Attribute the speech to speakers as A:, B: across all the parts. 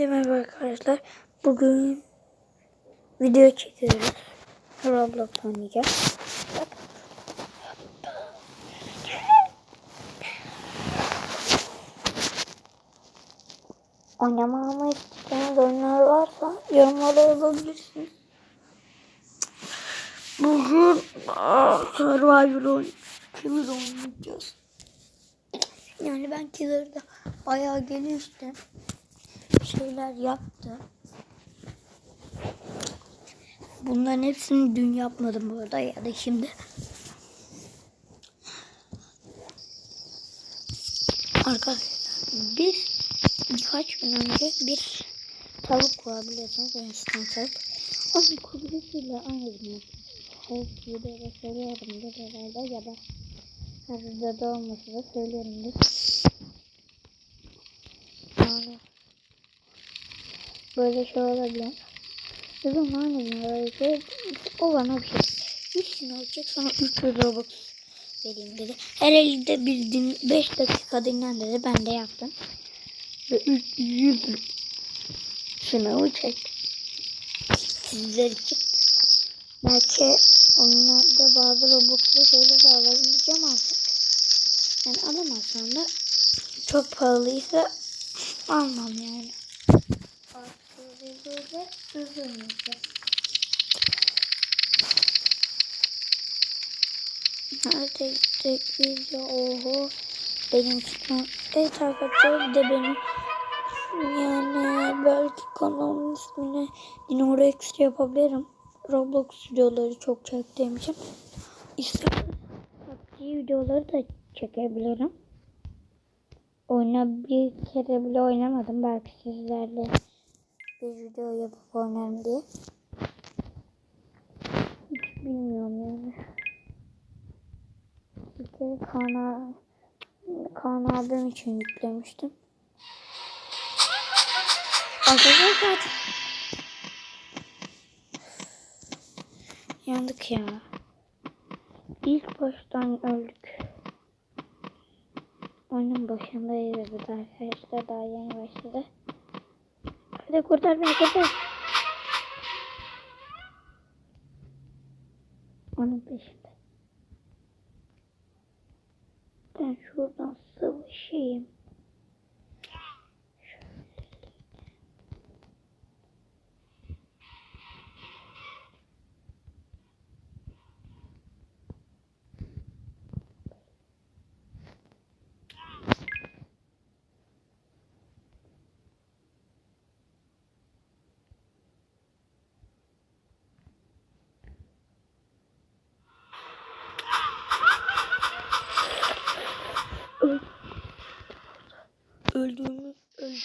A: Hepinize merhaba arkadaşlar. Bugün video çekiyoruz. Roblox oynayacağız. Oynamamı istediğiniz oyunlar varsa yorumlara yazabilirsiniz. Bugün Survivor. Killer oynayacağız. Yani ben Killer'da bayağı geliştim. Şeyler yaptım. Bunların hepsini dün yapmadım bu arada ya da şimdi. Arkadaşlar biz birkaç gün önce bir tavuk var biliyorsunuz Hindistan tavuk. Onun kubrisiyle aynı gün her videoda söylüyorumdur herhalde ya da her videoda olmasa da söylüyorumdur. Yani böyle şey olabilir. Aynı gün böyle o bana bir şey. 100 lira olacak sana 300 Robux vereyim dedi. Her elde bir din, 5 dakika dinlen dedi. Ben de yaptım. Ve 100 sınavı çek. Sizler için. Belki oyunlarda bazı Robux'lu şeyleri alabileceğim artık. Yani alamazsam da çok pahalıysa almam yani. Artı videoda uzun Nerede tek video oho benim çıkmam. Evet arkadaşlar bir de benim yani belki kanalımın ismini Dinorex yapabilirim. Roblox videoları çok çektiğim için. İsterseniz PUBG videoları da çekebilirim. Oyuna bir kere bile oynamadım. Belki sizlerle bir video yapıp oynarım diye. Hiç bilmiyorum yani. Bir kere Kaan, Kaan abim için yüklemiştim. Arkadaşlar Yandık ya. İlk baştan öldük. Oyunun başındayız arkadaşlar. Daha yeni başladı. Hadi kurtar beni kurtar. Onun peşinde. Ben şuradan sıvışayım.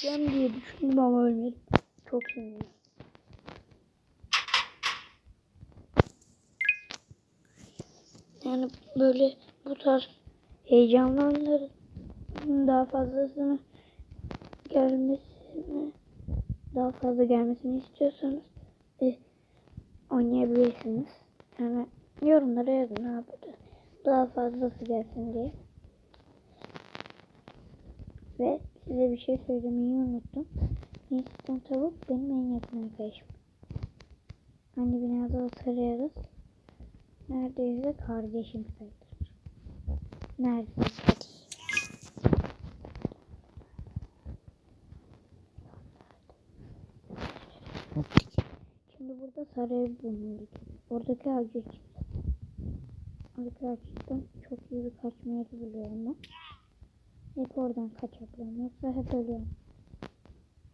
A: Öleceğim diye düşündüm ama ölmedim. Çok sinirliyim. Yani böyle bu tarz heyecanlı daha fazlasını gelmesini daha fazla gelmesini istiyorsanız e, oynayabilirsiniz. Yani yorumlara yazın ne yapacağız. Daha fazlası gelsin diye. Ve size bir şey söylemeyi unuttum. Hindistan tavuk benim en yakın arkadaşım. Aynı binada oturuyoruz. Neredeyse kardeşim sayılır. Neredeyse. Şimdi burada sarı ev bulunuyor. Oradaki ağacı çıktı. Oradaki ağaçtan çok iyi bir kaçma yeri buluyorum ben. Hep oradan kaçabiliyorum. Yoksa hep ölüyorum.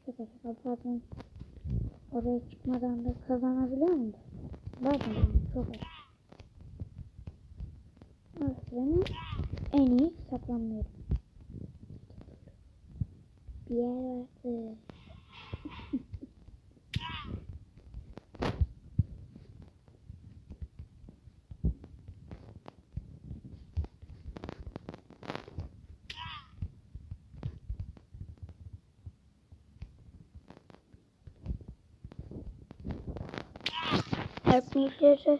A: Şaka şaka bazen oraya çıkmadan da kazanabiliyor muyum? Bazen çok az. Orası benim en iyi saklanma. Bir yer vardı. Erkmeklere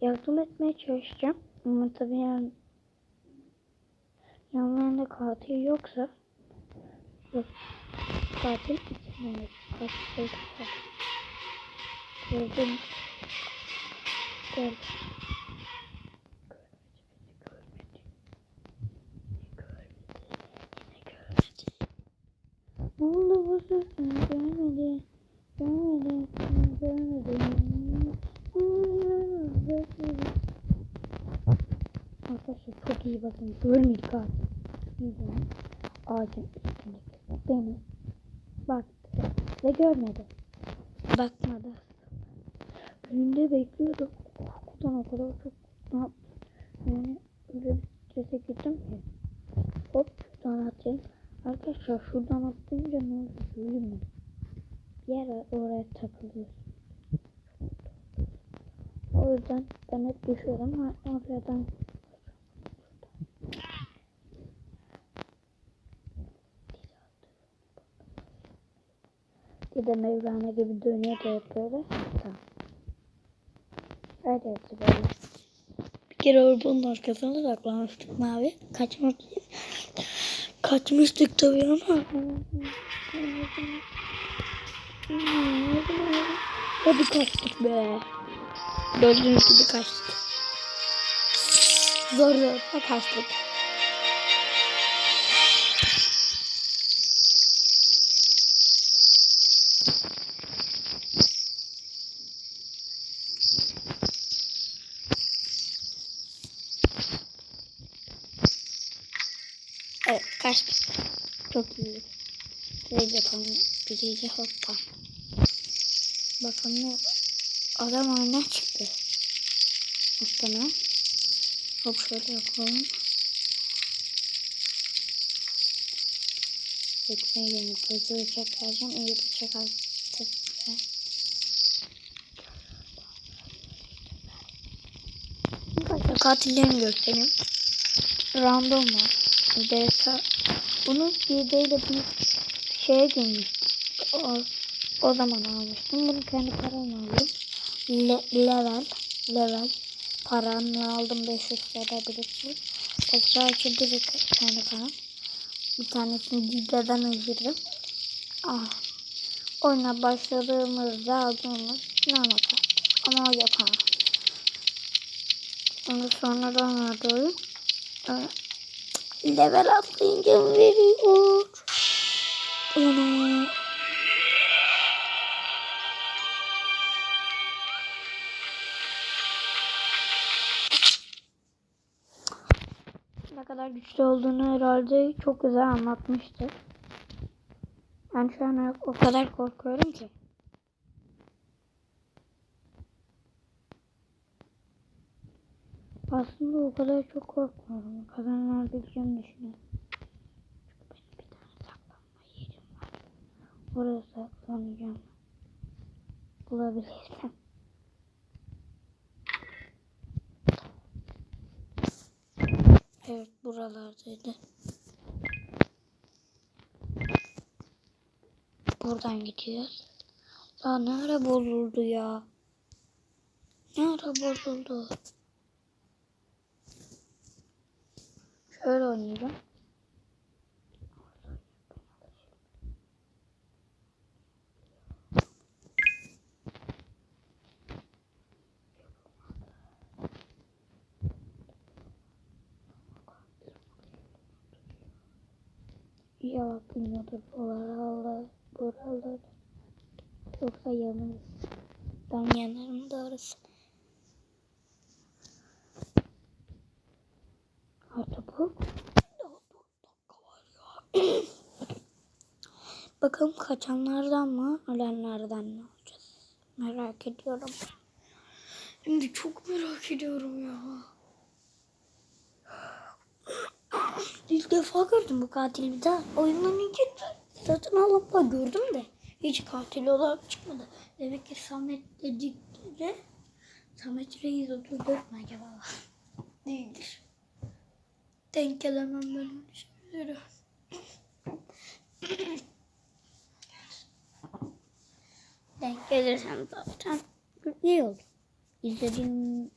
A: yardım etmeye çalışacağım. Ama tabii yani yanlarında katil yoksa yok katil şey kaldı. Gördüm. Gördüm. Ne oldu bu sefer? Görmedi. Görmedi. Görmedi. Görmedik abi. Yüzüne. Ağacın üstündeki. Beni baktı ve görmedi. Bakmadı. Önünde bekliyordum. Korkudan o kadar çok yaptım? Yani öyle bir ki. Hop şuradan atayım. Arkadaşlar şuradan atlayınca ne oldu mi? Bir yer oraya takılıyorsun. O yüzden ben hep düşüyorum. Oradan Bir de Mevlana gibi dönüyor da hep böyle. Tamam. Öyle hepsi böyle. Bir kere arabanın arkasına saklamıştık mavi. Kaçmak Kaçmıştık tabii ama. Hadi kaçtık be. Gördüğünüz gibi kaçtık. Zor zor kaçtık. Çok iyi. Şöyle yapalım. Birici hoppa. Bakın ne? Adam oyuna çıktı. Muhtemelen. Hop şöyle yapalım. Tekne yeni gözü bıçak vereceğim. İyi bıçak. Arkadaşlar katillerini göstereyim. Random var. DSA. Bunu hileyle bir şeye girmiştim. O, o zaman almıştım. Bunu kendi paramla aldım. Le, level. Level. Paramla aldım 500 TL birikti. Esra için direkt kendi param. Bir tanesini Dide'den ayırdım. Ah. Oyuna başladığımızda aldığımız kart. Ama o ha. Onu sonradan aldı oyun. Evet. Level atlayınca mı veriyor? Onu. Ne kadar güçlü olduğunu herhalde çok güzel anlatmıştı. Ben şu an o kadar korkuyorum ki. Aslında o kadar çok korkmuyorum. Olabileceğimi düşünüyorum. Çünkü benim bir tane saklanma yerim var. Oraya saklanacağım. Bulabilirsem. Evet buralardaydı. Buradan gidiyoruz. Ya ne ara bozuldu ya? Ne ara bozuldu? Şöyle oynayacağım. Ya bilmiyordur buralar, buralar. Yoksa yanarız. Ben yanarım doğrusu. Artık bu. Bakalım kaçanlardan mı, ölenlerden mi olacağız? Merak ediyorum. Şimdi çok merak ediyorum ya. İlk defa gördüm bu katili bir daha. Oyundan içinde satın alıp da gördüm de. Hiç katil olarak çıkmadı. Demek ki Samet dedikleri Samet Reis 34 mi acaba? Değildir. Denk gelemem ben onu şimdi. Denk gelirsem zaten iyi olur. İzlediğim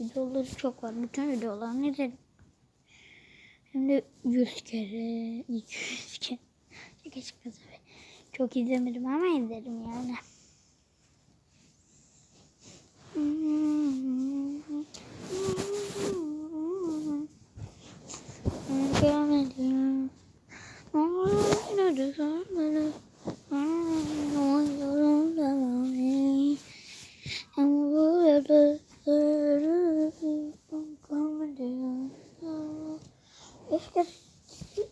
A: videoları çok var. Bütün videolarını izledim. Hem de 100 kere, 200 kere. Çok izlemedim ama izledim yani. Görmedim. Ama yine de görmedim. Ama görmedim. Ama böyle görmedim. Keşke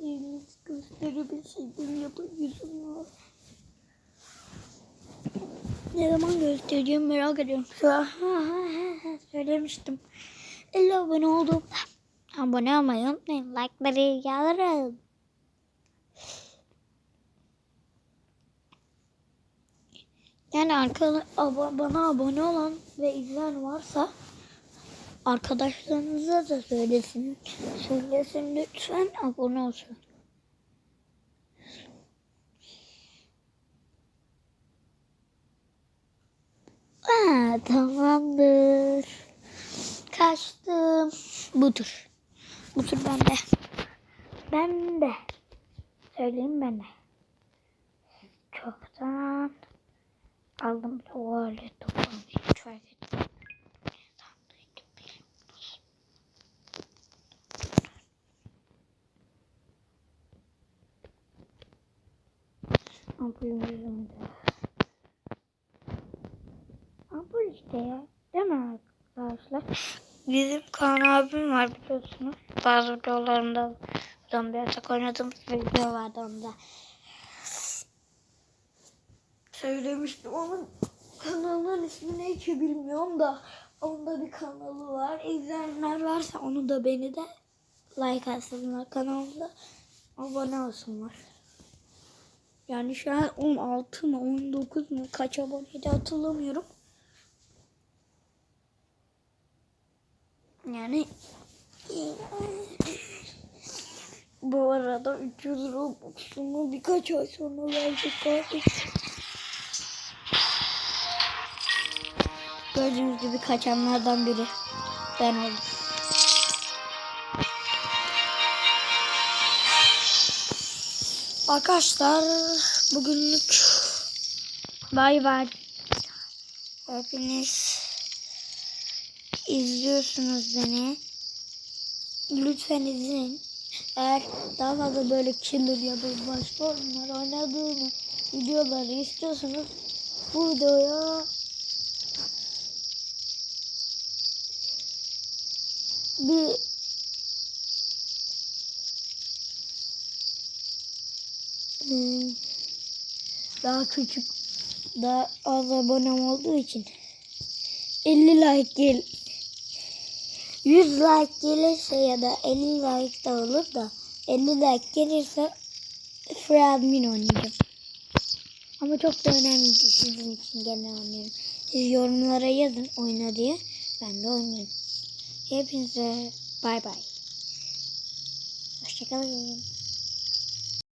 A: eliniz gösterebilseydim yapabilirim ya. Ne zaman göstereceğim merak ediyorum. Söylemiştim. 50 abone olduğumda abone olmayı unutmayın. Like'ları yalvarırım. Yani arka, abo- bana abone olan ve izleyen varsa arkadaşlarınıza da söylesin. Söylesin lütfen abone olsun. Aa, tamamdır. Kaçtım. Budur. Budur bende. Bende. Söyleyeyim bende. Çoktan aldım tuvalet toplamış. Hiç fark etmez. Ampulüm yüzümde. Ampul ya. Değil mi arkadaşlar? Bizim Kaan abim var biliyorsunuz. Bazı videolarımda zombi yatak oynadığımız video vardı onda. Söylemiştim ama kanalın ismini hiç bilmiyorum da onda bir kanalı var. İzleyenler varsa onu da beni de like atsınlar kanalımda. Abone olsunlar. Yani şu an 16 mı 19 mu kaç aboneydi hatırlamıyorum. Yani bu arada 300 Robux'umu birkaç ay sonra verecek kardeşim. Gördüğünüz gibi kaçanlardan biri ben oldum. Arkadaşlar bugünlük bay bay. Hepiniz izliyorsunuz beni. Lütfen izleyin. Eğer daha fazla böyle killer ya da başka oyunlar oynadığımı videoları istiyorsanız bu videoya bir Hmm, daha küçük daha az abonem olduğu için 50 like gel 100 like gelirse ya da 50 like da olur da 50 like gelirse free admin oynayacağım. Ama çok da önemli. Sizin için gene oynuyorum. Siz yorumlara yazın oyna diye. Ben de oynayayım. Hepinize bay bay. Hoşçakalın.